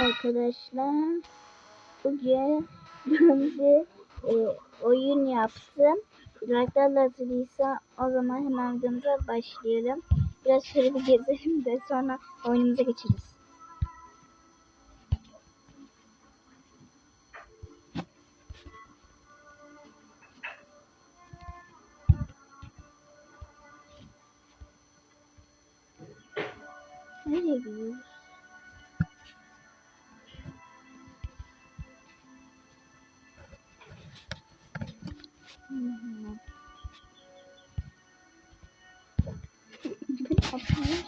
Arkadaşlar bugün bir e, oyun yaptım. Like'lar hazırlıysa o zaman hemen videomuza başlayalım. Biraz şöyle bir gezelim de sonra oyunumuza geçeriz. Nereye gidiyoruz? Atmış.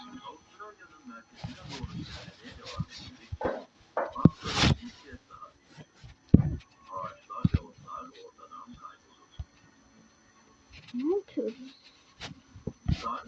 Ne yapıyoruz? Daha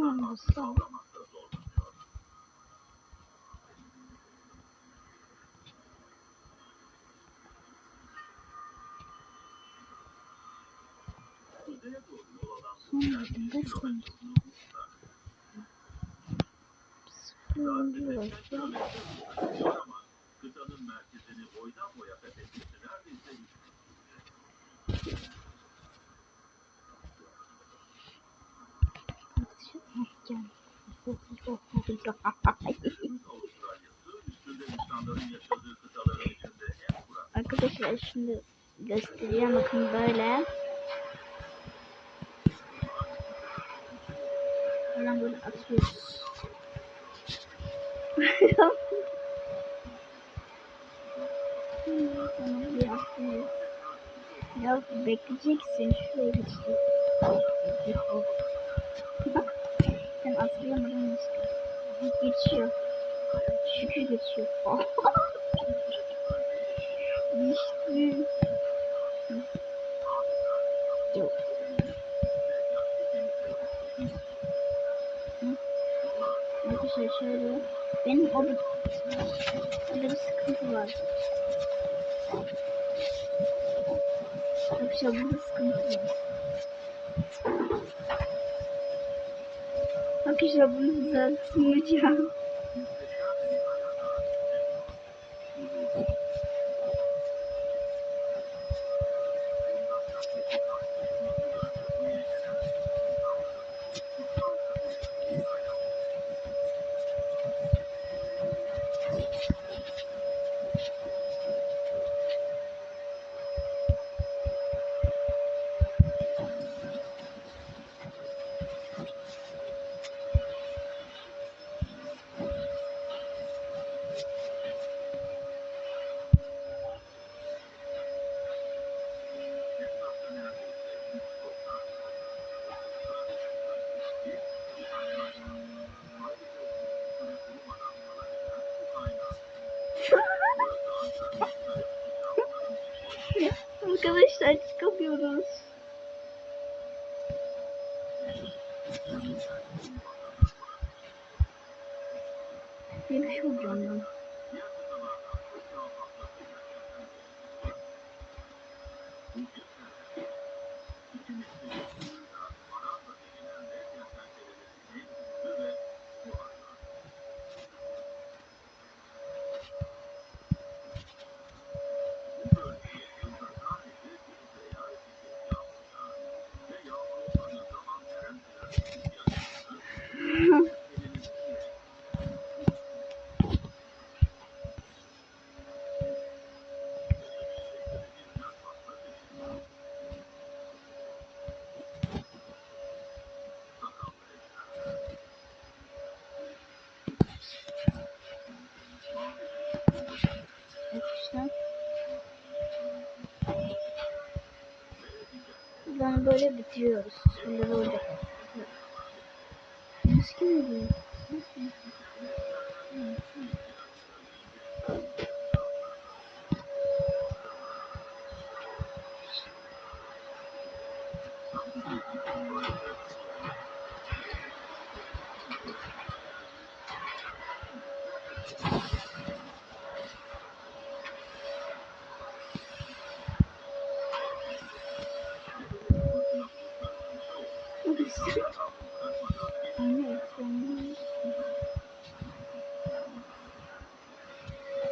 bu Sonra tren bir Arkadaşlar şimdi göstereceğim bakın böyle. Buradan böyle atıyoruz. Ya bekleyeceksin şuraya geçecek. Sen atlayamadın işte. Geçiyor. Şükür geçiyor. Geçti. Yok. Arkadaşlar şöyle. Benim o bir... Bir sıkıntı var. Arkadaşlar burada sıkıntı var. Arkadaşlar bunu düzeltmeyeceğim. Arkadaşlar çıkamıyoruz. Bir şey olacağım. Buradan böyle bitiriyoruz. Böyle olacak. Nasıl geliyor?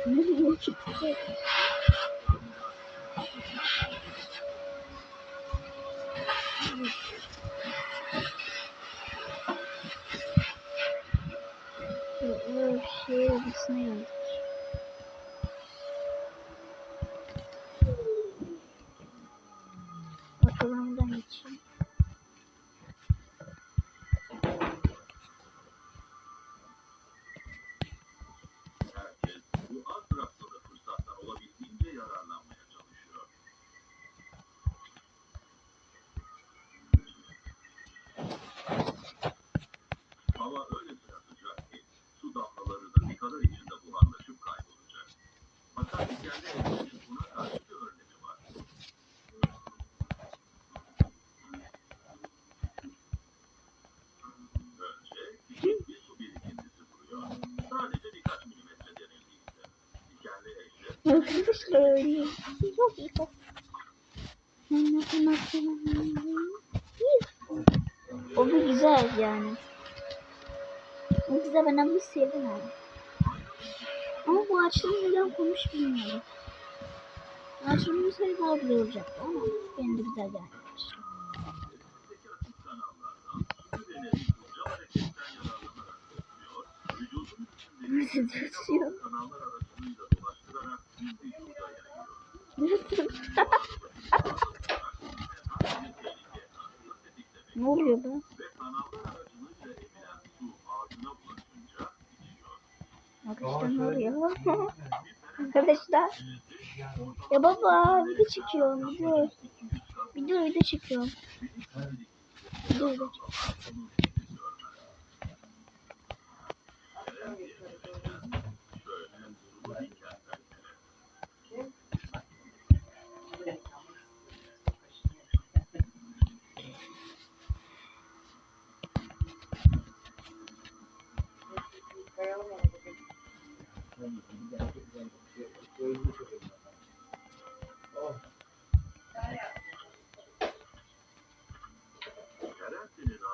呜呜呜！Hava öylesine sıcak ki su damlaları dakikalar içinde buharlaşıp kaybolacak. Fakat kendi evlerinin buna karşı bir örneği var. Önce küçük bir su birikintisi duruyor. Sadece birkaç milimetre derinliğinde. Dikenli öyle. Yok yok. O bir güzel yani. O güzel ben onu sevdim yani. Ama bu ağaçları neden konuş bilmiyorum. Ağaçların bir sayı daha bile olacaktı ama benim de güzel gelmişti. Denizdeki açık kanallardan su dönemi Arkadaşlar ne oluyor? Arkadaşlar. Ya baba video çekiyorum video. Video video çekiyorum. Video video çekiyorum. Kerentenin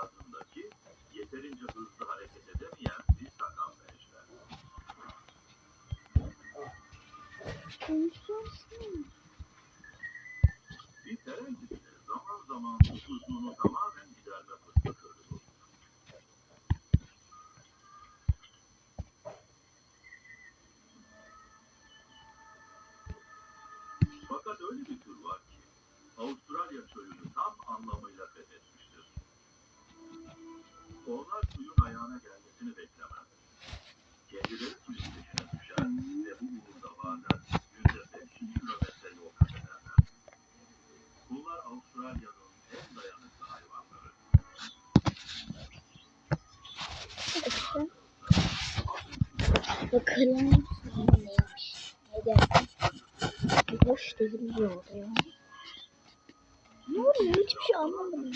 ağzındaki yeterince hızlı hareket edemeyen bir sakal. Konuşuyorsun. Bir terentide zaman zaman susuzluğunu tamamen giderme fırsatı Fakat öyle bir tür var ki Avustralya çölünü tam anlamıyla fethetmiştir. Onlar suyun ayağına gelmesini beklemez. Kendileri suyun peşine düşer ve bu uğurda bazen günde 500 kilometre yol kat ederler. Bunlar Avustralya'nın en dayanıklı hayvanları. Bakalım neymiş. Ne geldi? Değil diyor ya. Ne oluyor? Hiçbir şey anlamadım ya.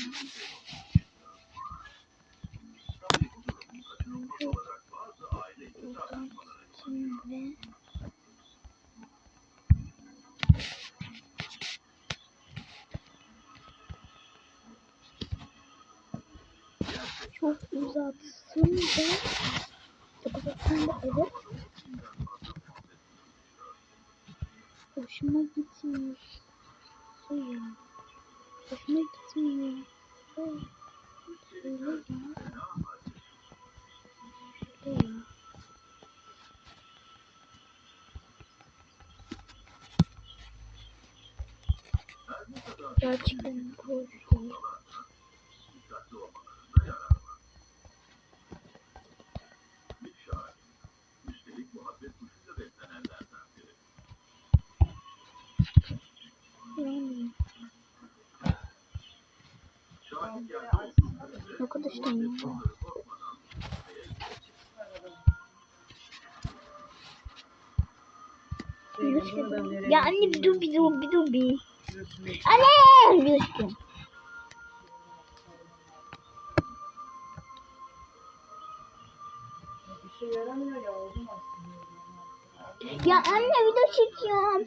Çok uzatsın da kapatsın da evet hoşuma gitmiyor. Suya. Hoşuma gitmiyor. Oh, Söyle ya. Söyle ya. Gerçekten hoş üstelik muhabbet kuşuyla beslenenlerden arkadaşlar ya. Ya anne bir dur bir dur bir dur bir. Anne aslında. Ya anne video çekiyorum.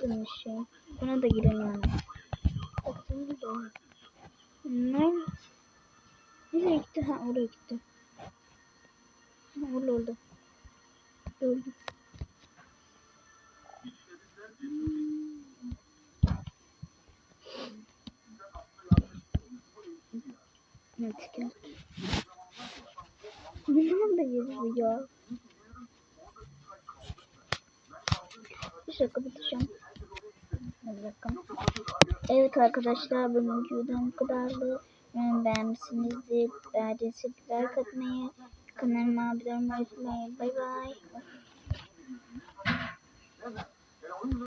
çarptırmış şey. Buna da giremiyorum. Da. Ne? Nereye gitti? Ha oraya gitti. Ha, orada orada. Gördüm. Evet gel. Nerede yazıyor ya? Bir dakika biteceğim. Evet arkadaşlar bugünkü videom bu kadardı. Umarım beğenmişsinizdir. Beğendiyseniz like atmayı, kanalıma abone olmayı unutmayın. Bay bay.